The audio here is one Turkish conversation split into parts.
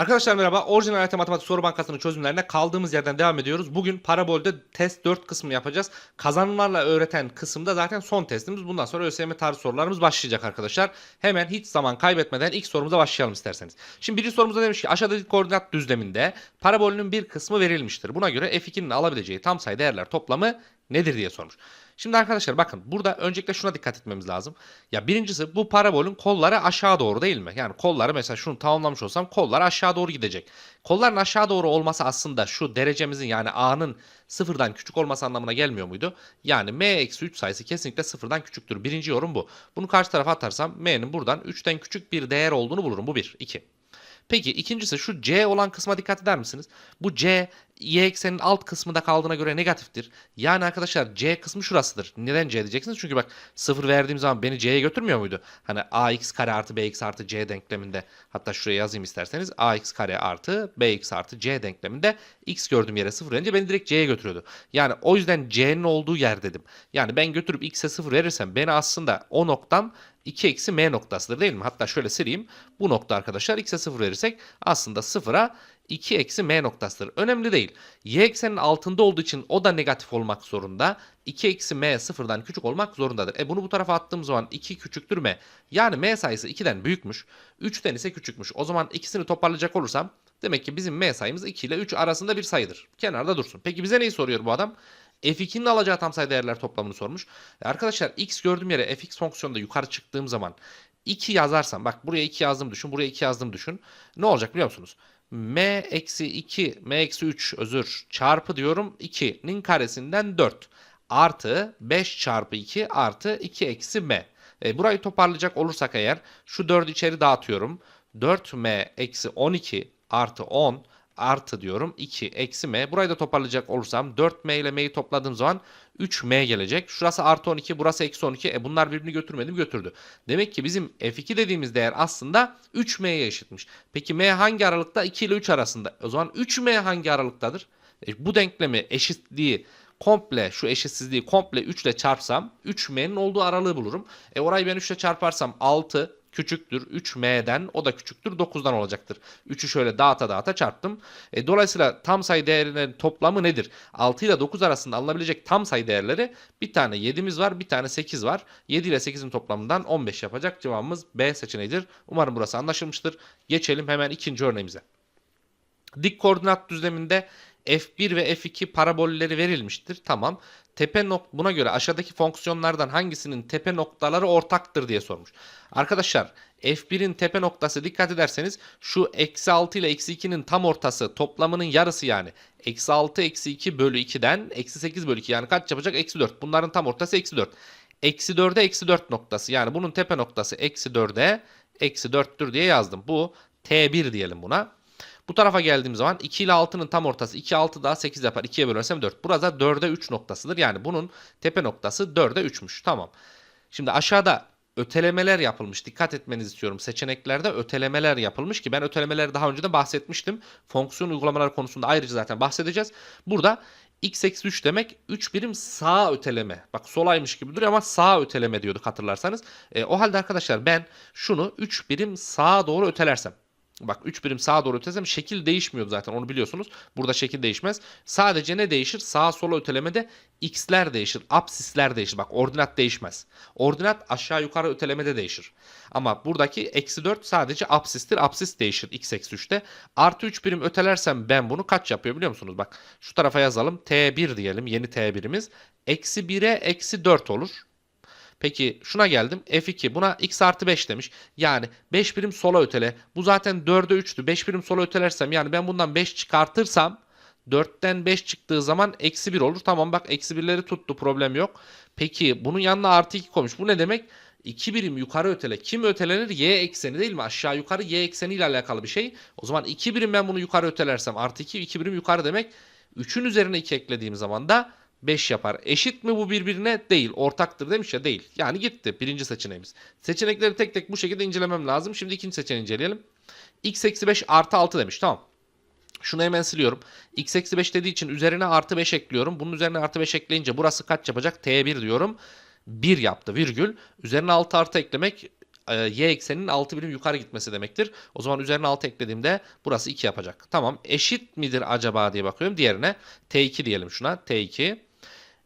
Arkadaşlar merhaba. Orijinal harita matematik soru bankasının çözümlerine kaldığımız yerden devam ediyoruz. Bugün parabolde test 4 kısmını yapacağız. Kazanımlarla öğreten kısımda zaten son testimiz. Bundan sonra ÖSYM tarzı sorularımız başlayacak arkadaşlar. Hemen hiç zaman kaybetmeden ilk sorumuza başlayalım isterseniz. Şimdi birinci sorumuzda demiş ki aşağıdaki koordinat düzleminde parabolünün bir kısmı verilmiştir. Buna göre f2'nin alabileceği tam sayı değerler toplamı nedir diye sormuş. Şimdi arkadaşlar bakın burada öncelikle şuna dikkat etmemiz lazım. Ya birincisi bu parabolün kolları aşağı doğru değil mi? Yani kolları mesela şunu tamamlamış olsam kollar aşağı doğru gidecek. Kolların aşağı doğru olması aslında şu derecemizin yani a'nın sıfırdan küçük olması anlamına gelmiyor muydu? Yani m-3 sayısı kesinlikle sıfırdan küçüktür. Birinci yorum bu. Bunu karşı tarafa atarsam m'nin buradan 3'ten küçük bir değer olduğunu bulurum. Bu bir. 2. Peki ikincisi şu C olan kısma dikkat eder misiniz? Bu C y eksenin alt kısmında kaldığına göre negatiftir. Yani arkadaşlar C kısmı şurasıdır. Neden C diyeceksiniz? Çünkü bak 0 verdiğim zaman beni C'ye götürmüyor muydu? Hani ax kare artı bx artı c denkleminde hatta şuraya yazayım isterseniz ax kare artı bx artı c denkleminde x gördüğüm yere 0 verince beni direkt C'ye götürüyordu. Yani o yüzden C'nin olduğu yer dedim. Yani ben götürüp x'e 0 verirsem beni aslında o noktam 2 eksi m noktasıdır değil mi? Hatta şöyle sileyim. Bu nokta arkadaşlar x'e 0 verirsek aslında 0'a 2 eksi m noktasıdır. Önemli değil. Y eksenin altında olduğu için o da negatif olmak zorunda. 2 eksi m sıfırdan küçük olmak zorundadır. E bunu bu tarafa attığım zaman 2 küçüktür m. Yani m sayısı 2'den büyükmüş. 3'ten ise küçükmüş. O zaman ikisini toparlayacak olursam demek ki bizim m sayımız 2 ile 3 arasında bir sayıdır. Kenarda dursun. Peki bize neyi soruyor bu adam? f2'nin alacağı tam sayı değerler toplamını sormuş. E arkadaşlar x gördüğüm yere fx fonksiyonunda yukarı çıktığım zaman 2 yazarsam bak buraya 2 yazdım düşün buraya 2 yazdım düşün. Ne olacak biliyor musunuz? M eksi 2 m eksi 3 özür çarpı diyorum 2'nin karesinden 4 artı 5 çarpı 2 artı 2 eksi m. E, burayı toparlayacak olursak eğer şu 4'ü içeri dağıtıyorum. 4m eksi 12 artı 10 artı diyorum 2 eksi m. Burayı da toparlayacak olursam 4m ile m'yi topladığım zaman 3m gelecek. Şurası artı 12 burası eksi 12. E bunlar birbirini götürmedi mi götürdü. Demek ki bizim f2 dediğimiz değer aslında 3m'ye eşitmiş. Peki m hangi aralıkta? 2 ile 3 arasında. O zaman 3m hangi aralıktadır? E, bu denklemi eşitliği komple şu eşitsizliği komple 3 ile çarpsam 3m'nin olduğu aralığı bulurum. E orayı ben 3 ile çarparsam 6 küçüktür 3m'den o da küçüktür 9'dan olacaktır. 3'ü şöyle dağıta dağıta çarptım. E, dolayısıyla tam sayı değerlerinin toplamı nedir? 6 ile 9 arasında alınabilecek tam sayı değerleri bir tane 7'miz var bir tane 8 var. 7 ile 8'in toplamından 15 yapacak cevabımız B seçeneğidir. Umarım burası anlaşılmıştır. Geçelim hemen ikinci örneğimize. Dik koordinat düzleminde f1 ve f2 parabolleri verilmiştir. Tamam. Tepe nok buna göre aşağıdaki fonksiyonlardan hangisinin tepe noktaları ortaktır diye sormuş. Arkadaşlar f1'in tepe noktası dikkat ederseniz şu eksi 6 ile eksi 2'nin tam ortası toplamının yarısı yani. Eksi 6 eksi 2 bölü 2'den eksi 8 bölü 2 yani kaç yapacak? Eksi 4. Bunların tam ortası eksi 4. Eksi 4'e eksi 4 noktası yani bunun tepe noktası eksi 4'e eksi 4'tür diye yazdım. Bu T1 diyelim buna. Bu tarafa geldiğim zaman 2 ile 6'nın tam ortası 2 6 daha 8 yapar. 2'ye bölersem 4. Burada 4'e 3 noktasıdır. Yani bunun tepe noktası 4'e 3'müş. Tamam. Şimdi aşağıda ötelemeler yapılmış. Dikkat etmenizi istiyorum. Seçeneklerde ötelemeler yapılmış ki ben ötelemeleri daha önce de bahsetmiştim. Fonksiyon uygulamalar konusunda ayrıca zaten bahsedeceğiz. Burada x eksi 3 demek 3 birim sağ öteleme. Bak solaymış gibi duruyor ama sağ öteleme diyorduk hatırlarsanız. E, o halde arkadaşlar ben şunu 3 birim sağa doğru ötelersem. Bak 3 birim sağa doğru ötesem şekil değişmiyordu zaten onu biliyorsunuz. Burada şekil değişmez. Sadece ne değişir? Sağa sola ötelemede x'ler değişir. Apsisler değişir. Bak ordinat değişmez. Ordinat aşağı yukarı ötelemede değişir. Ama buradaki eksi 4 sadece apsistir. Apsis değişir x eksi 3'te. Artı 3 birim ötelersem ben bunu kaç yapıyor biliyor musunuz? Bak şu tarafa yazalım. T1 diyelim yeni T1'imiz. Eksi 1'e eksi 4 olur. Peki şuna geldim. F2 buna x artı 5 demiş. Yani 5 birim sola ötele. Bu zaten 4'e 3'tü. 5 birim sola ötelersem yani ben bundan 5 çıkartırsam 4'ten 5 çıktığı zaman eksi 1 olur. Tamam bak eksi 1'leri tuttu problem yok. Peki bunun yanına artı 2 koymuş. Bu ne demek? 2 birim yukarı ötele. Kim ötelenir? Y ekseni değil mi? Aşağı yukarı y ekseni ile alakalı bir şey. O zaman 2 birim ben bunu yukarı ötelersem artı 2 2 birim yukarı demek. 3'ün üzerine 2 eklediğim zaman da 5 yapar. Eşit mi bu birbirine? Değil. Ortaktır demiş ya değil. Yani gitti birinci seçeneğimiz. Seçenekleri tek tek bu şekilde incelemem lazım. Şimdi ikinci seçeneği inceleyelim. x eksi 5 artı 6 demiş. Tamam. Şunu hemen siliyorum. x eksi 5 dediği için üzerine artı 5 ekliyorum. Bunun üzerine artı 5 ekleyince burası kaç yapacak? T1 diyorum. 1 yaptı virgül. Üzerine 6 artı eklemek e, y ekseninin 6 birim yukarı gitmesi demektir. O zaman üzerine 6 eklediğimde burası 2 yapacak. Tamam eşit midir acaba diye bakıyorum. Diğerine t2 diyelim şuna t2.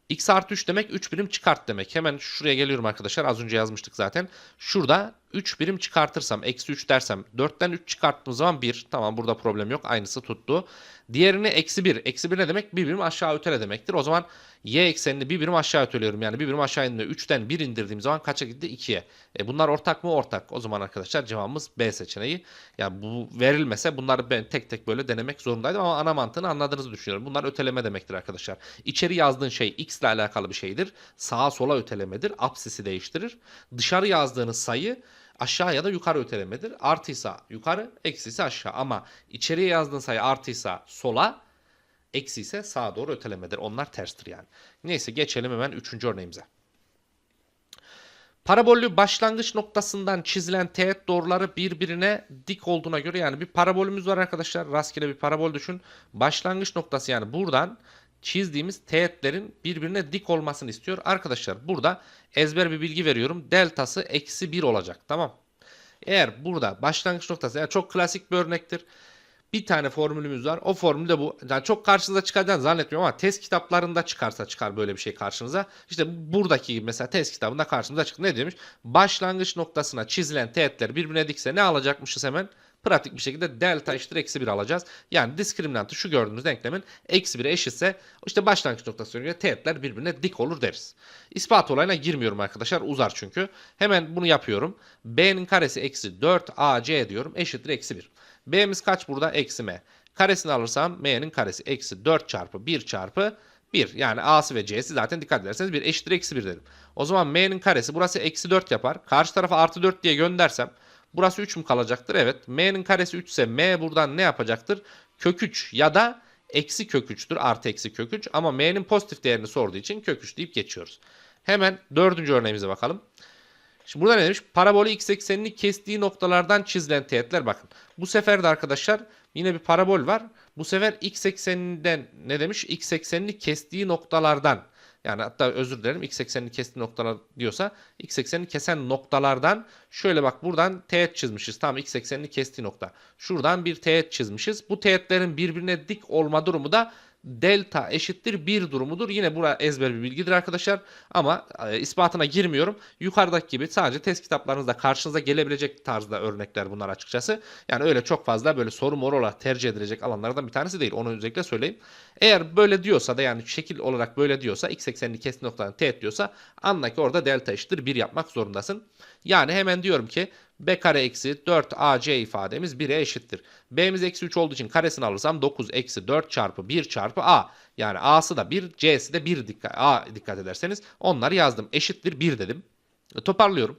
X artı 3 demek 3 birim çıkart demek. Hemen şuraya geliyorum arkadaşlar. Az önce yazmıştık zaten. Şurada 3 birim çıkartırsam eksi 3 dersem 4'ten 3 çıkarttığım zaman 1. Tamam burada problem yok. Aynısı tuttu. Diğerini eksi 1. Eksi 1 ne demek? Bir birim aşağı ötele demektir. O zaman y eksenini bir birim aşağı öteliyorum. Yani bir birim aşağı indiğimde 3'ten 1 indirdiğim zaman kaça gitti? 2'ye. E bunlar ortak mı? Ortak. O zaman arkadaşlar cevabımız B seçeneği. Yani bu verilmese bunları ben tek tek böyle denemek zorundaydım ama ana mantığını anladığınızı düşünüyorum. Bunlar öteleme demektir arkadaşlar. İçeri yazdığın şey x ile alakalı bir şeydir. Sağa sola ötelemedir. Apsisi değiştirir. Dışarı yazdığınız sayı aşağı ya da yukarı ötelemedir. Artıysa yukarı, eksiyse aşağı. Ama içeriye yazdığın sayı artıysa sola, eksi ise sağa doğru ötelemedir. Onlar terstir yani. Neyse geçelim hemen üçüncü örneğimize. Parabollü başlangıç noktasından çizilen teğet doğruları birbirine dik olduğuna göre yani bir parabolümüz var arkadaşlar. Rastgele bir parabol düşün. Başlangıç noktası yani buradan çizdiğimiz teğetlerin birbirine dik olmasını istiyor. Arkadaşlar burada ezber bir bilgi veriyorum. Deltası eksi 1 olacak. Tamam. Eğer burada başlangıç noktası yani çok klasik bir örnektir. Bir tane formülümüz var. O formül de bu. Yani çok karşınıza çıkacağını zannetmiyorum ama test kitaplarında çıkarsa çıkar böyle bir şey karşınıza. İşte buradaki mesela test kitabında karşımıza çıktı. Ne demiş? Başlangıç noktasına çizilen teğetler birbirine dikse ne alacakmışız hemen? Pratik bir şekilde delta eşittir eksi 1 alacağız. Yani diskriminantı şu gördüğümüz denklemin eksi 1'e eşitse işte başlangıç noktasına göre teğetler birbirine dik olur deriz. İspat olayına girmiyorum arkadaşlar uzar çünkü. Hemen bunu yapıyorum. B'nin karesi eksi 4 AC diyorum eşittir eksi 1. B'miz kaç burada? Eksi M. Karesini alırsam M'nin karesi eksi 4 çarpı 1 çarpı 1. Yani A'sı ve C'si zaten dikkat ederseniz 1 eşittir eksi 1 dedim. O zaman M'nin karesi burası eksi 4 yapar. Karşı tarafa artı 4 diye göndersem Burası 3 mü kalacaktır? Evet. M'nin karesi 3 ise M buradan ne yapacaktır? Kök 3 ya da eksi kök 3'tür. Artı eksi kök 3. Ama M'nin pozitif değerini sorduğu için kök 3 deyip geçiyoruz. Hemen dördüncü örneğimize bakalım. Şimdi burada ne demiş? Parabolü x eksenini kestiği noktalardan çizilen teğetler bakın. Bu sefer de arkadaşlar yine bir parabol var. Bu sefer x ekseninden ne demiş? X eksenini kestiği noktalardan yani hatta özür dilerim x eksenini kestiği noktalar diyorsa x eksenini kesen noktalardan şöyle bak buradan teğet çizmişiz. Tamam x eksenini kestiği nokta. Şuradan bir teğet çizmişiz. Bu teğetlerin birbirine dik olma durumu da delta eşittir 1 durumudur. Yine bura ezber bir bilgidir arkadaşlar. Ama e, ispatına girmiyorum. Yukarıdaki gibi sadece test kitaplarınızda karşınıza gelebilecek tarzda örnekler bunlar açıkçası. Yani öyle çok fazla böyle soru moru olarak tercih edilecek alanlardan bir tanesi değil. Onu özellikle söyleyeyim. Eğer böyle diyorsa da yani şekil olarak böyle diyorsa x eksenini kesti noktadan teğet diyorsa anla ki orada delta eşittir 1 yapmak zorundasın. Yani hemen diyorum ki b kare eksi 4ac ifademiz 1'e eşittir. b'miz eksi 3 olduğu için karesini alırsam 9 eksi 4 çarpı 1 çarpı a. Yani a'sı da 1 c'si de 1 dikkat, a dikkat ederseniz onları yazdım. Eşittir 1 dedim. E, toparlıyorum.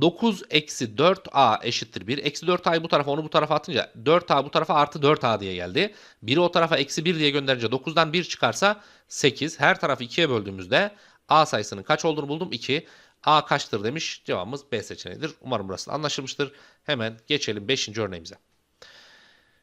9 eksi 4a eşittir 1. Eksi 4a'yı bu tarafa onu bu tarafa atınca 4a bu tarafa artı 4a diye geldi. 1'i o tarafa eksi 1 diye gönderince 9'dan 1 çıkarsa 8. Her tarafı 2'ye böldüğümüzde a sayısının kaç olduğunu buldum 2. A kaçtır demiş. Cevabımız B seçeneğidir. Umarım burası anlaşılmıştır. Hemen geçelim 5. örneğimize.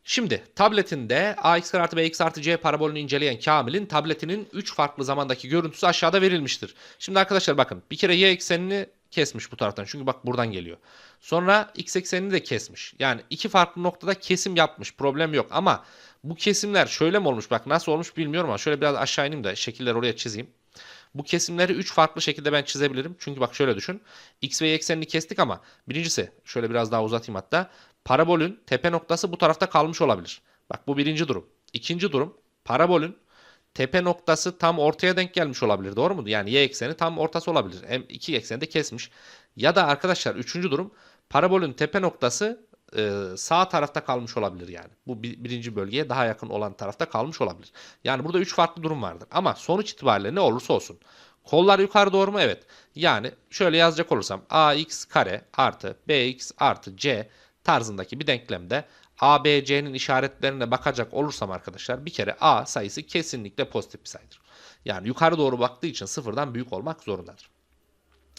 Şimdi tabletinde ax artı bx artı c parabolünü inceleyen Kamil'in tabletinin 3 farklı zamandaki görüntüsü aşağıda verilmiştir. Şimdi arkadaşlar bakın bir kere y eksenini kesmiş bu taraftan. Çünkü bak buradan geliyor. Sonra x eksenini de kesmiş. Yani iki farklı noktada kesim yapmış. Problem yok ama bu kesimler şöyle mi olmuş? Bak nasıl olmuş bilmiyorum ama şöyle biraz aşağı ineyim de şekilleri oraya çizeyim. Bu kesimleri 3 farklı şekilde ben çizebilirim. Çünkü bak şöyle düşün. X ve Y eksenini kestik ama birincisi şöyle biraz daha uzatayım hatta. Parabolün tepe noktası bu tarafta kalmış olabilir. Bak bu birinci durum. İkinci durum parabolün tepe noktası tam ortaya denk gelmiş olabilir. Doğru mu? Yani y ekseni tam ortası olabilir. Hem iki ekseni de kesmiş. Ya da arkadaşlar üçüncü durum parabolün tepe noktası e, sağ tarafta kalmış olabilir yani. Bu birinci bölgeye daha yakın olan tarafta kalmış olabilir. Yani burada üç farklı durum vardır. Ama sonuç itibariyle ne olursa olsun. Kollar yukarı doğru mu? Evet. Yani şöyle yazacak olursam ax kare artı bx artı c tarzındaki bir denklemde a, b, c'nin işaretlerine bakacak olursam arkadaşlar bir kere a sayısı kesinlikle pozitif bir sayıdır. Yani yukarı doğru baktığı için sıfırdan büyük olmak zorundadır.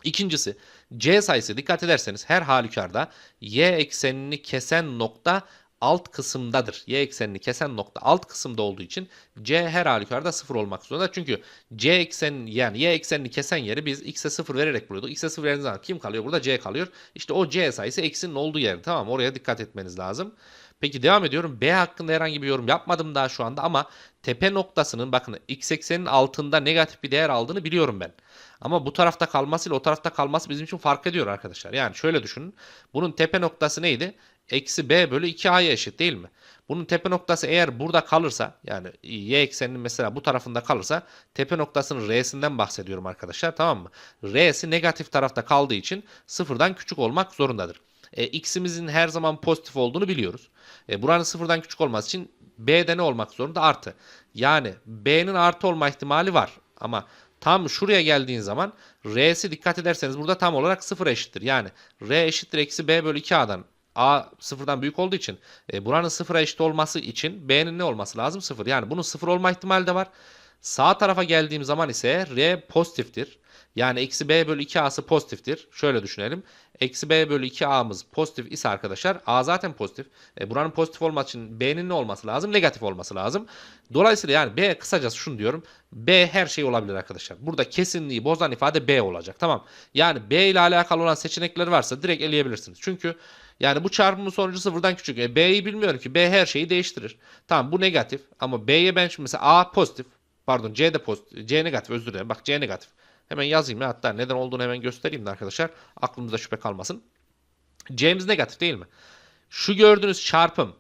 İkincisi C sayısı dikkat ederseniz her halükarda y eksenini kesen nokta alt kısımdadır. Y eksenini kesen nokta alt kısımda olduğu için C her halükarda 0 olmak zorunda. Çünkü C eksen yani Y eksenini kesen yeri biz X'e 0 vererek buluyorduk. X'e 0 verdiğiniz zaman kim kalıyor? Burada C kalıyor. İşte o C sayısı eksinin olduğu yer. Tamam? Oraya dikkat etmeniz lazım. Peki devam ediyorum. B hakkında herhangi bir yorum yapmadım daha şu anda ama tepe noktasının bakın x eksenin altında negatif bir değer aldığını biliyorum ben. Ama bu tarafta kalmasıyla o tarafta kalması bizim için fark ediyor arkadaşlar. Yani şöyle düşünün. Bunun tepe noktası neydi? Eksi b bölü 2a'ya eşit değil mi? Bunun tepe noktası eğer burada kalırsa yani y ekseninin mesela bu tarafında kalırsa tepe noktasının r'sinden bahsediyorum arkadaşlar tamam mı? R'si negatif tarafta kaldığı için sıfırdan küçük olmak zorundadır. E, x'imizin her zaman pozitif olduğunu biliyoruz. E, buranın sıfırdan küçük olması için b'de ne olmak zorunda? Artı. Yani b'nin artı olma ihtimali var. Ama tam şuraya geldiğin zaman r'si dikkat ederseniz burada tam olarak sıfır eşittir. Yani r eşittir eksi b bölü 2a'dan a sıfırdan büyük olduğu için e, buranın sıfıra eşit olması için b'nin ne olması lazım? Sıfır. Yani bunun sıfır olma ihtimali de var. Sağ tarafa geldiğim zaman ise r pozitiftir. Yani eksi b bölü 2a'sı pozitiftir. Şöyle düşünelim. Eksi b bölü 2a'mız pozitif ise arkadaşlar a zaten pozitif. E, buranın pozitif olması için b'nin ne olması lazım? Negatif olması lazım. Dolayısıyla yani b kısacası şunu diyorum. b her şey olabilir arkadaşlar. Burada kesinliği bozan ifade b olacak. Tamam. Yani b ile alakalı olan seçenekler varsa direkt eleyebilirsiniz. Çünkü yani bu çarpımın sonucu sıfırdan küçük. E, b'yi bilmiyorum ki. b her şeyi değiştirir. Tamam bu negatif ama b'ye ben şimdi mesela a pozitif. Pardon c de pozitif. c negatif özür dilerim. Bak c negatif. Hemen yazayım ya hatta neden olduğunu hemen göstereyim de arkadaşlar. Aklımızda şüphe kalmasın. C'miz negatif değil mi? Şu gördüğünüz çarpım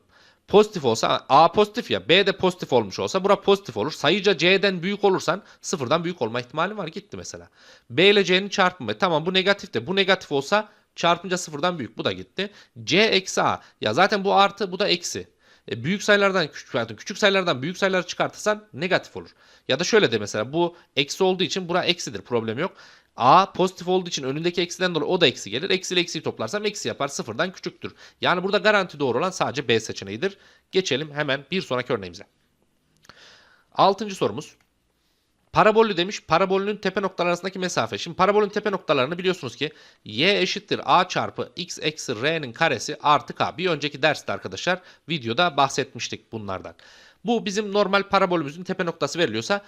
pozitif olsa A pozitif ya B de pozitif olmuş olsa bura pozitif olur. Sayıca C'den büyük olursan sıfırdan büyük olma ihtimali var gitti mesela. B ile C'nin çarpımı tamam bu negatif de bu negatif olsa çarpınca sıfırdan büyük bu da gitti. C eksi A ya zaten bu artı bu da eksi. E, büyük sayılardan küçük, küçük sayılardan büyük sayıları çıkartırsan negatif olur. Ya da şöyle de mesela bu eksi olduğu için bura eksidir problem yok. A pozitif olduğu için önündeki eksiden dolayı o da eksi gelir. Eksi ile eksiyi toplarsam eksi yapar. Sıfırdan küçüktür. Yani burada garanti doğru olan sadece B seçeneğidir. Geçelim hemen bir sonraki örneğimize. Altıncı sorumuz. Parabollü demiş. Parabolünün tepe noktalar arasındaki mesafe. Şimdi parabolün tepe noktalarını biliyorsunuz ki y eşittir a çarpı x eksi r'nin karesi artı k. Bir önceki derste arkadaşlar videoda bahsetmiştik bunlardan. Bu bizim normal parabolümüzün tepe noktası veriliyorsa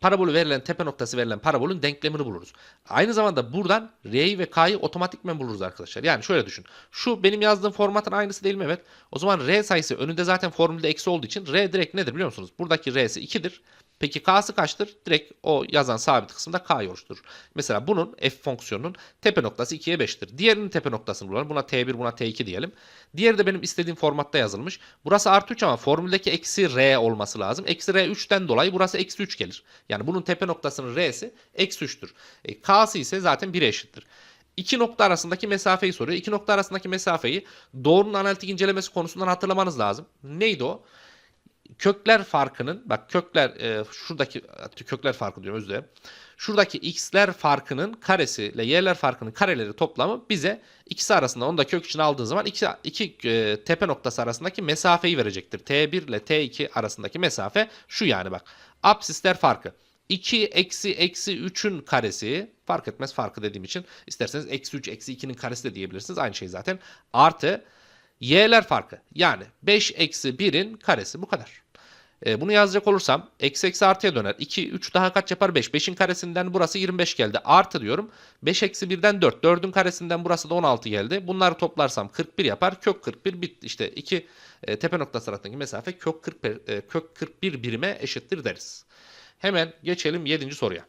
parabolü verilen tepe noktası verilen parabolün denklemini buluruz. Aynı zamanda buradan R'yi ve K'yı otomatikmen buluruz arkadaşlar. Yani şöyle düşün. Şu benim yazdığım formatın aynısı değil mi? Evet. O zaman R sayısı önünde zaten formülde eksi olduğu için R direkt nedir biliyor musunuz? Buradaki R'si 2'dir. Peki K'sı kaçtır? Direkt o yazan sabit kısımda K'yı oluşturur. Mesela bunun f fonksiyonunun tepe noktası 2'ye 5'tir. Diğerinin tepe noktasını bulalım. Buna T1 buna T2 diyelim. Diğeri de benim istediğim formatta yazılmış. Burası artı 3 ama formüldeki eksi R olması lazım. Eksi R 3'ten dolayı burası eksi 3 gelir. Yani bunun tepe noktasının R'si eksi 3'tür. E, K'sı ise zaten 1'e eşittir. İki nokta arasındaki mesafeyi soruyor. İki nokta arasındaki mesafeyi doğrunun analitik incelemesi konusundan hatırlamanız lazım. Neydi o? Kökler farkının bak kökler e, şuradaki kökler farkı diyorum özür dilerim. Şuradaki x'ler farkının karesi ile y'ler farkının kareleri toplamı bize ikisi arasında onu da kök için aldığın zaman iki, iki e, tepe noktası arasındaki mesafeyi verecektir. T1 ile T2 arasındaki mesafe şu yani bak. Absisler farkı. 2 eksi eksi 3'ün karesi fark etmez farkı dediğim için isterseniz eksi 3 eksi 2'nin karesi de diyebilirsiniz. Aynı şey zaten. Artı y'ler farkı. Yani 5 eksi 1'in karesi bu kadar. E, bunu yazacak olursam eksi eksi artıya döner. 2, 3 daha kaç yapar? 5. 5'in karesinden burası 25 geldi. Artı diyorum. 5 eksi 1'den 4. 4'ün karesinden burası da 16 geldi. Bunları toplarsam 41 yapar. Kök 41 bit işte 2 e, tepe noktası arasındaki mesafe kök 41, e, kök 41 birime eşittir deriz. Hemen geçelim 7. soruya.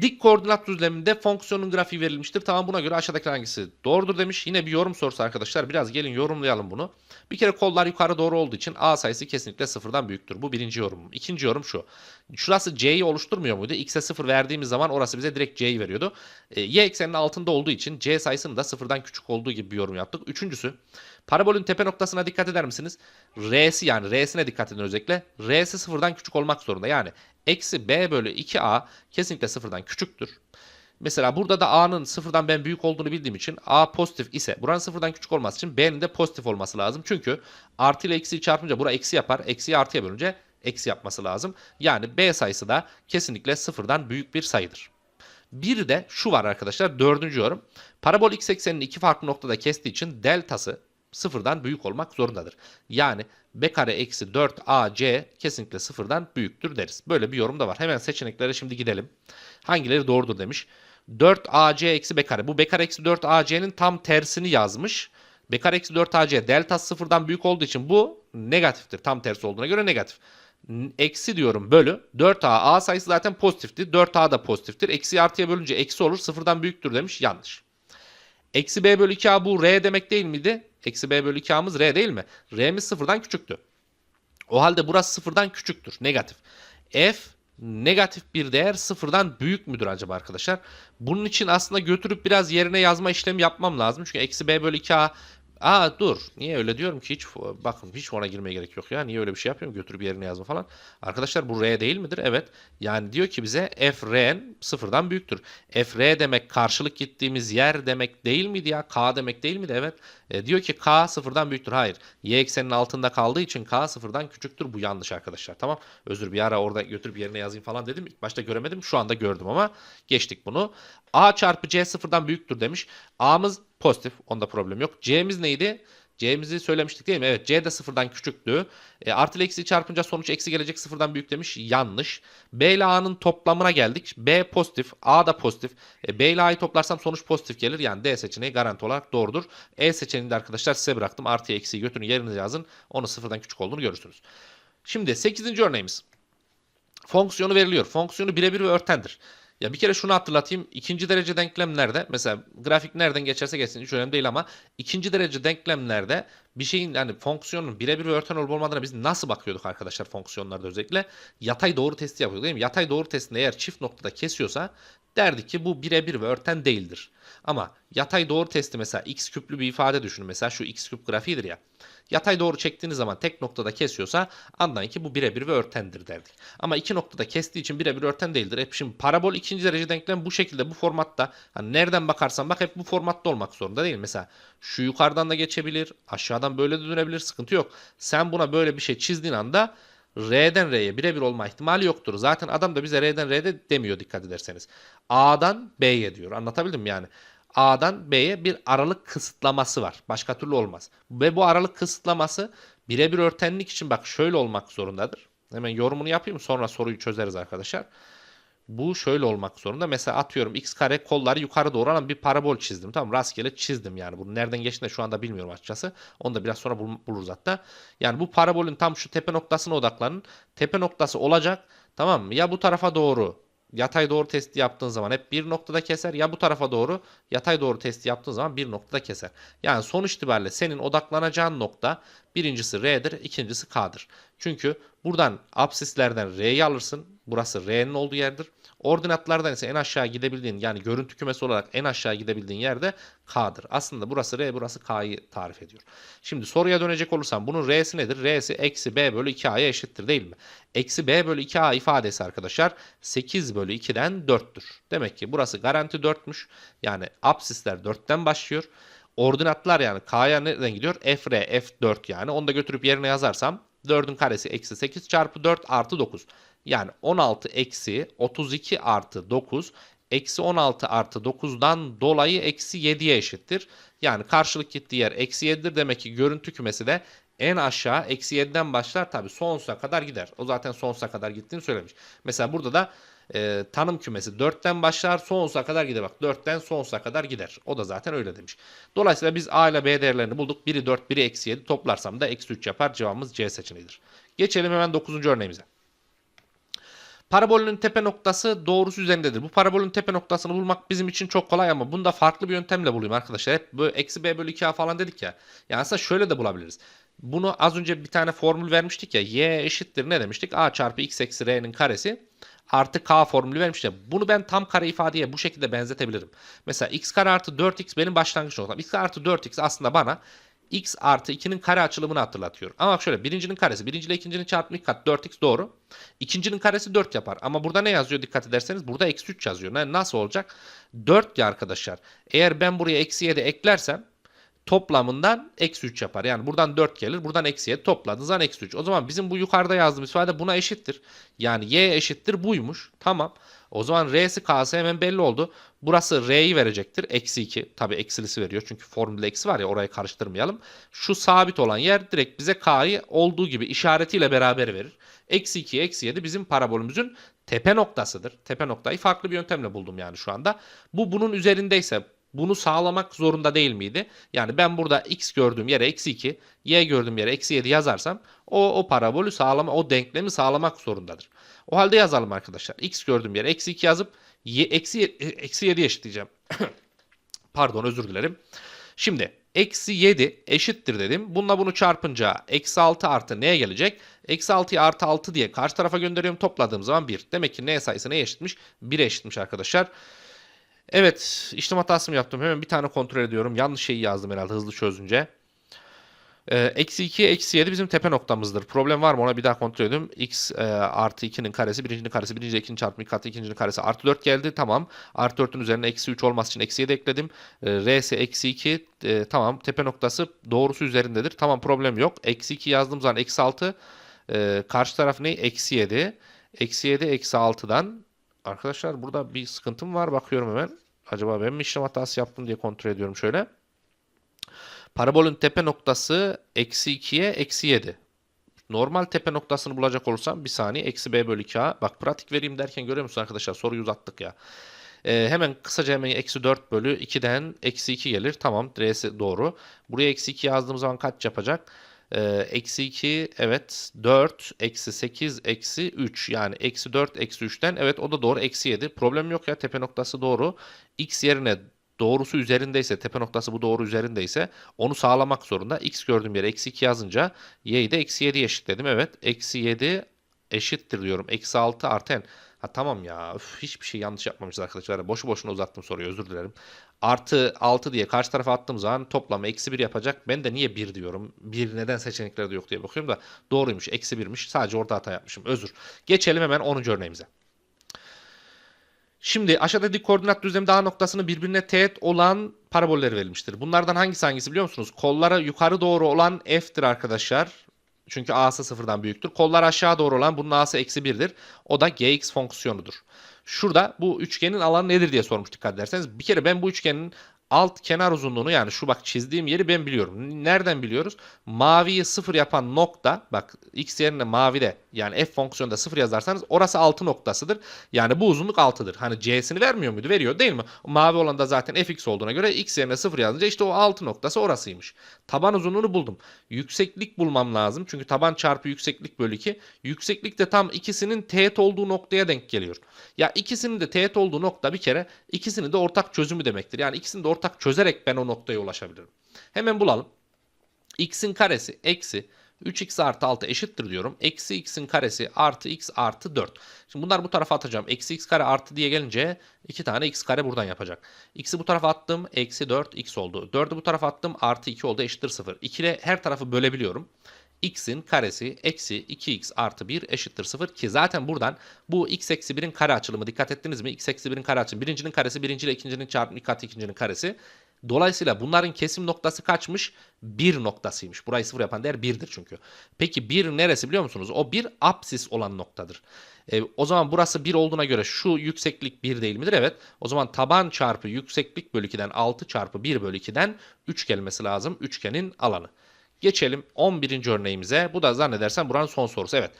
Dik koordinat düzleminde fonksiyonun grafiği verilmiştir. Tamam buna göre aşağıdaki hangisi doğrudur demiş. Yine bir yorum sorusu arkadaşlar. Biraz gelin yorumlayalım bunu. Bir kere kollar yukarı doğru olduğu için A sayısı kesinlikle sıfırdan büyüktür. Bu birinci yorum. İkinci yorum şu. Şurası C'yi oluşturmuyor muydu? X'e sıfır verdiğimiz zaman orası bize direkt C'yi veriyordu. E, y ekseninin altında olduğu için C sayısının da sıfırdan küçük olduğu gibi bir yorum yaptık. Üçüncüsü parabolün tepe noktasına dikkat eder misiniz? R'si yani R'sine dikkat edin özellikle. R'si sıfırdan küçük olmak zorunda. Yani eksi b bölü 2a kesinlikle sıfırdan küçüktür. Mesela burada da a'nın sıfırdan ben büyük olduğunu bildiğim için a pozitif ise buranın sıfırdan küçük olması için b'nin de pozitif olması lazım. Çünkü artı ile eksiyi çarpınca bura eksi yapar. Eksiyi artıya bölünce eksi yapması lazım. Yani b sayısı da kesinlikle sıfırdan büyük bir sayıdır. Bir de şu var arkadaşlar dördüncü yorum. Parabol x eksenini iki farklı noktada kestiği için deltası sıfırdan büyük olmak zorundadır. Yani b kare eksi 4ac kesinlikle sıfırdan büyüktür deriz. Böyle bir yorum da var. Hemen seçeneklere şimdi gidelim. Hangileri doğrudur demiş. 4ac eksi b kare. Bu b kare eksi 4ac'nin tam tersini yazmış. b kare eksi 4ac delta sıfırdan büyük olduğu için bu negatiftir. Tam tersi olduğuna göre negatif. Eksi diyorum bölü 4a. a sayısı zaten pozitifti. 4a da pozitiftir. Eksi artıya bölünce eksi olur. Sıfırdan büyüktür demiş. Yanlış. Eksi b bölü 2a bu r demek değil miydi? Eksi b bölü 2a'mız r değil mi? r'miz sıfırdan küçüktü. O halde burası sıfırdan küçüktür. Negatif. F negatif bir değer sıfırdan büyük müdür acaba arkadaşlar? Bunun için aslında götürüp biraz yerine yazma işlemi yapmam lazım. Çünkü eksi b bölü 2a Aa dur. Niye öyle diyorum ki hiç bakın hiç ona girmeye gerek yok ya. Niye öyle bir şey yapıyorum? Götürüp yerine yazma falan. Arkadaşlar bu r değil midir? Evet. Yani diyor ki bize f r'n sıfırdan büyüktür. f r demek karşılık gittiğimiz yer demek değil miydi ya? k demek değil miydi? Evet. E, diyor ki k sıfırdan büyüktür. Hayır. Y ekseninin altında kaldığı için k sıfırdan küçüktür. Bu yanlış arkadaşlar. Tamam. Özür bir ara orada götürüp yerine yazayım falan dedim. İlk başta göremedim. Şu anda gördüm ama geçtik bunu. a çarpı c sıfırdan büyüktür demiş. a'mız pozitif. Onda problem yok. c'miz neydi? C'mizi söylemiştik değil mi? Evet C de sıfırdan küçüktü. E, artı ile eksi çarpınca sonuç eksi gelecek sıfırdan büyük demiş. Yanlış. B ile A'nın toplamına geldik. B pozitif. A da pozitif. E, B ile A'yı toplarsam sonuç pozitif gelir. Yani D seçeneği garanti olarak doğrudur. E seçeneğini de arkadaşlar size bıraktım. Artıya eksiği götürün yerinize yazın. Onu sıfırdan küçük olduğunu görürsünüz. Şimdi 8. örneğimiz. Fonksiyonu veriliyor. Fonksiyonu birebir ve örtendir. Ya bir kere şunu hatırlatayım. İkinci derece denklemlerde mesela grafik nereden geçerse geçsin hiç önemli değil ama ikinci derece denklemlerde bir şeyin yani fonksiyonun birebir ve örten olup olmadığına biz nasıl bakıyorduk arkadaşlar fonksiyonlarda özellikle? Yatay doğru testi yapıyorduk değil mi? Yatay doğru testinde eğer çift noktada kesiyorsa derdik ki bu birebir ve örten değildir. Ama yatay doğru testi mesela x küplü bir ifade düşünün. Mesela şu x küp grafiğidir ya. Yatay doğru çektiğiniz zaman tek noktada kesiyorsa anlayın ki bu birebir ve örtendir derdik. Ama iki noktada kestiği için birebir örten değildir. Hep şimdi parabol ikinci derece denklem bu şekilde bu formatta hani nereden bakarsan bak hep bu formatta olmak zorunda değil. Mesela şu yukarıdan da geçebilir aşağıdan böyle de dönebilir sıkıntı yok. Sen buna böyle bir şey çizdiğin anda R'den R'ye birebir olma ihtimali yoktur. Zaten adam da bize R'den R'de demiyor dikkat ederseniz. A'dan B'ye diyor. Anlatabildim mi yani? A'dan B'ye bir aralık kısıtlaması var. Başka türlü olmaz. Ve bu aralık kısıtlaması birebir örtenlik için bak şöyle olmak zorundadır. Hemen yorumunu yapayım sonra soruyu çözeriz arkadaşlar. Bu şöyle olmak zorunda. Mesela atıyorum x kare kolları yukarı doğru alan bir parabol çizdim. Tamam rastgele çizdim yani. Bunu nereden geçtiğini de şu anda bilmiyorum açıkçası. Onu da biraz sonra bul- buluruz hatta. Yani bu parabolün tam şu tepe noktasına odaklanın. Tepe noktası olacak. Tamam mı? Ya bu tarafa doğru yatay doğru testi yaptığın zaman hep bir noktada keser ya bu tarafa doğru yatay doğru testi yaptığın zaman bir noktada keser. Yani sonuç itibariyle senin odaklanacağın nokta birincisi R'dir, ikincisi K'dır. Çünkü buradan absislerden R'yi alırsın. Burası R'nin olduğu yerdir. Ordinatlardan ise en aşağı gidebildiğin yani görüntü kümesi olarak en aşağı gidebildiğin yerde K'dır. Aslında burası R, burası K'yı tarif ediyor. Şimdi soruya dönecek olursam bunun R'si nedir? R'si eksi B bölü 2A'ya eşittir değil mi? Eksi B bölü 2A ifadesi arkadaşlar 8 bölü 2'den 4'tür. Demek ki burası garanti 4'müş. Yani absisler 4'ten başlıyor. Ordinatlar yani K'ya nereden gidiyor? F, R, F4 yani. Onu da götürüp yerine yazarsam 4'ün karesi eksi 8 çarpı 4 artı 9. Yani 16 eksi 32 artı 9 eksi 16 artı 9'dan dolayı eksi 7'ye eşittir. Yani karşılık gittiği yer eksi 7'dir. Demek ki görüntü kümesi de en aşağı eksi 7'den başlar tabi sonsuza kadar gider. O zaten sonsuza kadar gittiğini söylemiş. Mesela burada da e, tanım kümesi 4'ten başlar sonsuza kadar gider. Bak 4'ten sonsuza kadar gider. O da zaten öyle demiş. Dolayısıyla biz A ile B değerlerini bulduk. Biri 4, biri eksi 7. Toplarsam da eksi 3 yapar. Cevabımız C seçeneğidir. Geçelim hemen 9. örneğimize. Parabolün tepe noktası doğrusu üzerindedir. Bu parabolün tepe noktasını bulmak bizim için çok kolay ama bunu da farklı bir yöntemle bulayım arkadaşlar. Hep böyle eksi b bölü 2a falan dedik ya. Yani aslında şöyle de bulabiliriz. Bunu az önce bir tane formül vermiştik ya. y eşittir ne demiştik? a çarpı x eksi r'nin karesi artı k formülü vermiştim. Bunu ben tam kare ifadeye bu şekilde benzetebilirim. Mesela x kare artı 4x benim başlangıç noktam. x kare artı 4x aslında bana x artı 2'nin kare açılımını hatırlatıyor. Ama bak şöyle birincinin karesi birinci ile ikincinin çarpımı kat 4x doğru. İkincinin karesi 4 yapar. Ama burada ne yazıyor dikkat ederseniz burada eksi 3 yazıyor. Ne, nasıl olacak? 4 ya arkadaşlar. Eğer ben buraya eksi 7 eklersem toplamından eksi 3 yapar. Yani buradan 4 gelir. Buradan eksi 7 topladığınız zaman eksi 3. O zaman bizim bu yukarıda yazdığımız ifade buna eşittir. Yani y eşittir buymuş. Tamam. O zaman r'si k'sı hemen belli oldu. Burası r'yi verecektir. Eksi 2. Tabi eksilisi veriyor. Çünkü formülde eksi var ya orayı karıştırmayalım. Şu sabit olan yer direkt bize k'yı olduğu gibi işaretiyle beraber verir. Eksi 2, eksi 7 bizim parabolümüzün tepe noktasıdır. Tepe noktayı farklı bir yöntemle buldum yani şu anda. Bu bunun üzerindeyse bunu sağlamak zorunda değil miydi? Yani ben burada x gördüğüm yere eksi 2, y gördüğüm yere eksi 7 yazarsam o, o parabolü sağlama, o denklemi sağlamak zorundadır. O halde yazalım arkadaşlar. x gördüğüm yere eksi 2 yazıp y, eksi, eksi 7 eşitleyeceğim. Pardon özür dilerim. Şimdi eksi 7 eşittir dedim. Bununla bunu çarpınca eksi 6 artı neye gelecek? Eksi 6'yı artı 6 diye karşı tarafa gönderiyorum. Topladığım zaman 1. Demek ki n sayısı neye eşitmiş? 1'e eşitmiş arkadaşlar. Evet işlem hatası mı yaptım? Hemen bir tane kontrol ediyorum. Yanlış şeyi yazdım herhalde hızlı çözünce. Ee, eksi 2, eksi 7 bizim tepe noktamızdır. Problem var mı ona bir daha kontrol ediyorum. x e, artı 2'nin karesi, birincinin karesi, birinci 2'nin çarpımı, katı ikincinin karesi artı 4 geldi. Tamam. Artı 4'ün üzerine eksi 3 olması için eksi 7 ekledim. E, r'si eksi 2. E, tamam. Tepe noktası doğrusu üzerindedir. Tamam problem yok. Eksi 2 yazdığım zaman eksi 6. E, karşı taraf ne? Eksi 7. Eksi 7 eksi 6'dan. Arkadaşlar burada bir sıkıntım var. Bakıyorum hemen. Acaba ben mi işlem hatası yaptım diye kontrol ediyorum şöyle. Parabolün tepe noktası eksi 2'ye eksi 7. Normal tepe noktasını bulacak olursam bir saniye eksi b bölü 2a. Bak pratik vereyim derken görüyor musun arkadaşlar soruyu uzattık ya. Ee, hemen kısaca hemen eksi 4 bölü 2'den eksi 2 gelir. Tamam D'si doğru. Buraya eksi 2 yazdığım zaman kaç yapacak? Ee, eksi 2 evet 4 eksi 8 eksi 3 yani eksi 4 eksi 3'ten evet o da doğru eksi 7 problem yok ya tepe noktası doğru x yerine doğrusu üzerindeyse tepe noktası bu doğru üzerindeyse onu sağlamak zorunda. X gördüğüm yere eksi 2 yazınca y'yi de eksi 7 eşitledim. Evet eksi 7 eşittir diyorum. Eksi 6 artı n. Ha tamam ya üf, hiçbir şey yanlış yapmamışız arkadaşlar. Boşu boşuna uzattım soruyu özür dilerim. Artı 6 diye karşı tarafa attığım zaman toplamı eksi 1 yapacak. Ben de niye 1 diyorum? 1 neden seçeneklerde yok diye bakıyorum da doğruymuş. Eksi 1'miş. Sadece orada hata yapmışım. Özür. Geçelim hemen 10. örneğimize. Şimdi aşağıda dik koordinat düzleminde A noktasını birbirine teğet olan paraboller verilmiştir. Bunlardan hangisi hangisi biliyor musunuz? Kollara yukarı doğru olan F'tir arkadaşlar. Çünkü A'sı sıfırdan büyüktür. Kollar aşağı doğru olan bunun A'sı eksi 1'dir. O da Gx fonksiyonudur. Şurada bu üçgenin alanı nedir diye sormuş dikkat ederseniz. Bir kere ben bu üçgenin alt kenar uzunluğunu yani şu bak çizdiğim yeri ben biliyorum. Nereden biliyoruz? Maviyi sıfır yapan nokta bak x yerine mavide yani f fonksiyonunda sıfır yazarsanız orası 6 noktasıdır. Yani bu uzunluk 6'dır. Hani c'sini vermiyor muydu? Veriyor değil mi? Mavi olan da zaten fx olduğuna göre x yerine sıfır yazınca işte o 6 noktası orasıymış. Taban uzunluğunu buldum. Yükseklik bulmam lazım. Çünkü taban çarpı yükseklik bölü 2. Yükseklik de tam ikisinin teğet olduğu noktaya denk geliyor. Ya ikisinin de teğet olduğu nokta bir kere ikisinin de ortak çözümü demektir. Yani ikisini de ortak çözerek ben o noktaya ulaşabilirim. Hemen bulalım. x'in karesi eksi 3x artı 6 eşittir diyorum. Eksi x'in karesi artı x artı 4. Şimdi bunlar bu tarafa atacağım. Eksi x kare artı diye gelince 2 tane x kare buradan yapacak. x'i bu tarafa attım. Eksi 4 x oldu. 4'ü bu tarafa attım. Artı 2 oldu eşittir 0. 2 ile her tarafı bölebiliyorum x'in karesi eksi 2x artı 1 eşittir 0 ki zaten buradan bu x eksi 1'in kare açılımı dikkat ettiniz mi? x eksi 1'in kare açılımı birincinin karesi birinci ile ikincinin çarpımı katı ikincinin karesi. Dolayısıyla bunların kesim noktası kaçmış? 1 noktasıymış. Burayı sıfır yapan değer 1'dir çünkü. Peki 1 neresi biliyor musunuz? O bir apsis olan noktadır. E, o zaman burası 1 olduğuna göre şu yükseklik 1 değil midir? Evet. O zaman taban çarpı yükseklik bölü 2'den 6 çarpı 1 bölü 2'den 3 gelmesi lazım. Üçgenin alanı. Geçelim 11. örneğimize. Bu da zannedersem buranın son sorusu. Evet.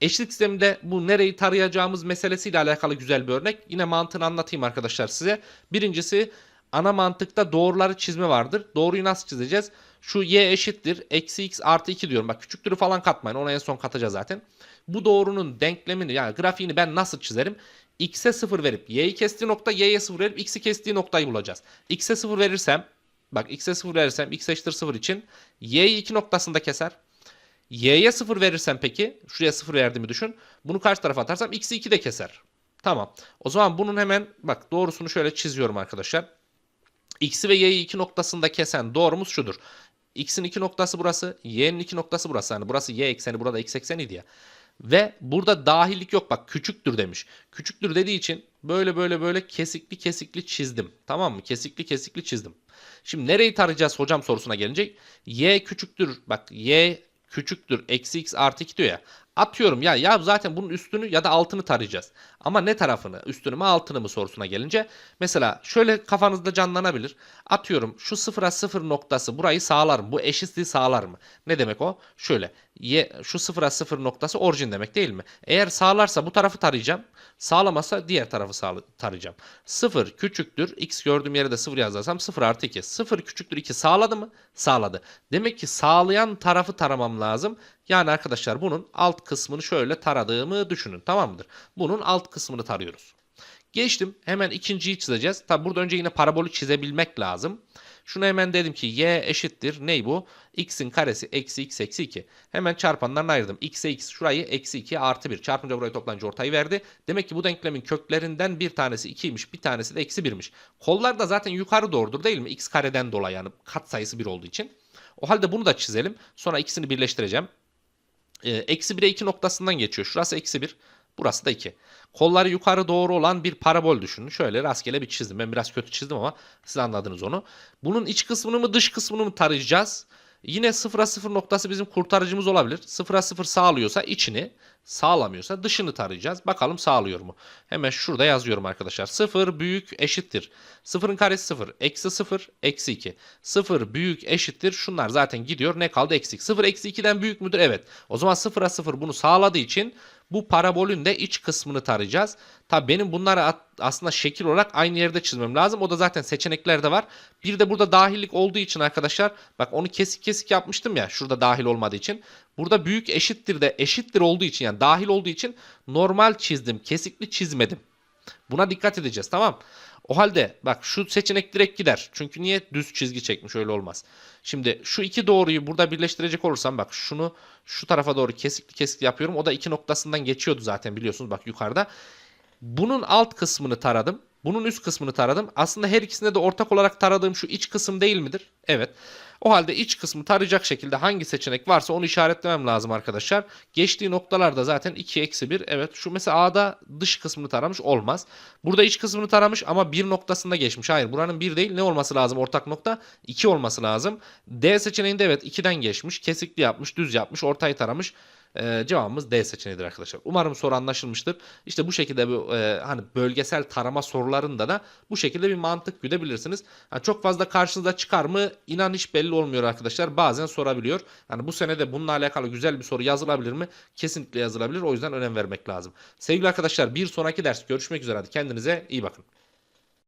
Eşitlik sisteminde bu nereyi tarayacağımız meselesiyle alakalı güzel bir örnek. Yine mantığını anlatayım arkadaşlar size. Birincisi ana mantıkta doğruları çizme vardır. Doğruyu nasıl çizeceğiz? Şu y eşittir. Eksi x artı 2 diyorum. Bak küçüktürü falan katmayın. Ona en son katacağız zaten. Bu doğrunun denklemini yani grafiğini ben nasıl çizerim? x'e 0 verip y'yi kestiği nokta y'ye 0 verip x'i kestiği noktayı bulacağız. x'e 0 verirsem Bak x'e 0 verirsem x eşittir 0 için y'yi 2 noktasında keser. y'ye 0 verirsem peki şuraya 0 verdiğimi düşün. Bunu karşı tarafa atarsam x'i 2 de keser. Tamam. O zaman bunun hemen bak doğrusunu şöyle çiziyorum arkadaşlar. x'i ve y'yi 2 noktasında kesen doğrumuz şudur. x'in 2 noktası burası, y'nin 2 noktası burası. Yani burası y ekseni, burada x ekseniydi ya. Ve burada dahillik yok bak küçüktür demiş. Küçüktür dediği için böyle böyle böyle kesikli kesikli çizdim. Tamam mı? Kesikli kesikli çizdim. Şimdi nereyi tarayacağız hocam sorusuna gelince y küçüktür bak y küçüktür eksi x artı 2 diyor ya. Atıyorum ya ya zaten bunun üstünü ya da altını tarayacağız. Ama ne tarafını üstünü mü altını mı sorusuna gelince mesela şöyle kafanızda canlanabilir. Atıyorum şu sıfıra sıfır noktası burayı sağlar mı? Bu eşitliği sağlar mı? Ne demek o? Şöyle y, şu sıfıra sıfır noktası orijin demek değil mi? Eğer sağlarsa bu tarafı tarayacağım. Sağlamasa diğer tarafı tarayacağım. 0 küçüktür. X gördüğüm yere de 0 yazarsam 0 artı 2. 0 küçüktür 2 sağladı mı? Sağladı. Demek ki sağlayan tarafı taramam lazım. Yani arkadaşlar bunun alt kısmını şöyle taradığımı düşünün. Tamam mıdır? Bunun alt kısmını tarıyoruz. Geçtim. Hemen ikinciyi çizeceğiz. Tabi burada önce yine parabolü çizebilmek lazım. Şunu hemen dedim ki y eşittir. Ney bu? x'in karesi eksi x eksi 2. Hemen çarpanlarını ayırdım. x'e x şurayı eksi 2 artı 1. Çarpınca burayı toplayınca ortayı verdi. Demek ki bu denklemin köklerinden bir tanesi 2'ymiş bir tanesi de eksi 1'miş. Kollar da zaten yukarı doğrudur değil mi? x kareden dolayı yani kat sayısı 1 olduğu için. O halde bunu da çizelim. Sonra ikisini birleştireceğim. Ee, Eksi 1'e 2 noktasından geçiyor. Şurası eksi 1. Burası da 2. Kolları yukarı doğru olan bir parabol düşünün. Şöyle rastgele bir çizdim. Ben biraz kötü çizdim ama siz anladınız onu. Bunun iç kısmını mı dış kısmını mı tarayacağız? Yine 0'a 0 noktası bizim kurtarıcımız olabilir. 0'a 0 sağlıyorsa içini, sağlamıyorsa dışını tarayacağız. Bakalım sağlıyor mu? Hemen şurada yazıyorum arkadaşlar. 0 büyük eşittir. 0'ın karesi 0. Eksi 0, eksi 2. 0 büyük eşittir. Şunlar zaten gidiyor. Ne kaldı? Eksik. 0 eksi 2'den büyük müdür? Evet. O zaman 0'a 0 bunu sağladığı için bu parabolün de iç kısmını tarayacağız. Tabi benim bunları aslında şekil olarak aynı yerde çizmem lazım. O da zaten seçeneklerde var. Bir de burada dahillik olduğu için arkadaşlar bak onu kesik kesik yapmıştım ya şurada dahil olmadığı için. Burada büyük eşittir de eşittir olduğu için yani dahil olduğu için normal çizdim. Kesikli çizmedim. Buna dikkat edeceğiz tamam. O halde bak şu seçenek direkt gider. Çünkü niye düz çizgi çekmiş öyle olmaz. Şimdi şu iki doğruyu burada birleştirecek olursam bak şunu şu tarafa doğru kesikli kesikli yapıyorum. O da iki noktasından geçiyordu zaten biliyorsunuz bak yukarıda. Bunun alt kısmını taradım. Bunun üst kısmını taradım. Aslında her ikisinde de ortak olarak taradığım şu iç kısım değil midir? Evet. O halde iç kısmı tarayacak şekilde hangi seçenek varsa onu işaretlemem lazım arkadaşlar. Geçtiği noktalarda zaten 2 eksi 1. Evet şu mesela A'da dış kısmını taramış olmaz. Burada iç kısmını taramış ama 1 noktasında geçmiş. Hayır buranın 1 değil ne olması lazım ortak nokta? 2 olması lazım. D seçeneğinde evet 2'den geçmiş. Kesikli yapmış, düz yapmış, ortayı taramış. Ee, cevabımız D seçeneğidir arkadaşlar. Umarım soru anlaşılmıştır. İşte bu şekilde bu e, hani bölgesel tarama sorularında da bu şekilde bir mantık güdebilirsiniz. Yani çok fazla karşınıza çıkar mı? İnan hiç belli olmuyor arkadaşlar. Bazen sorabiliyor. Yani bu sene de bununla alakalı güzel bir soru yazılabilir mi? Kesinlikle yazılabilir. O yüzden önem vermek lazım. Sevgili arkadaşlar bir sonraki ders görüşmek üzere. Hadi kendinize iyi bakın.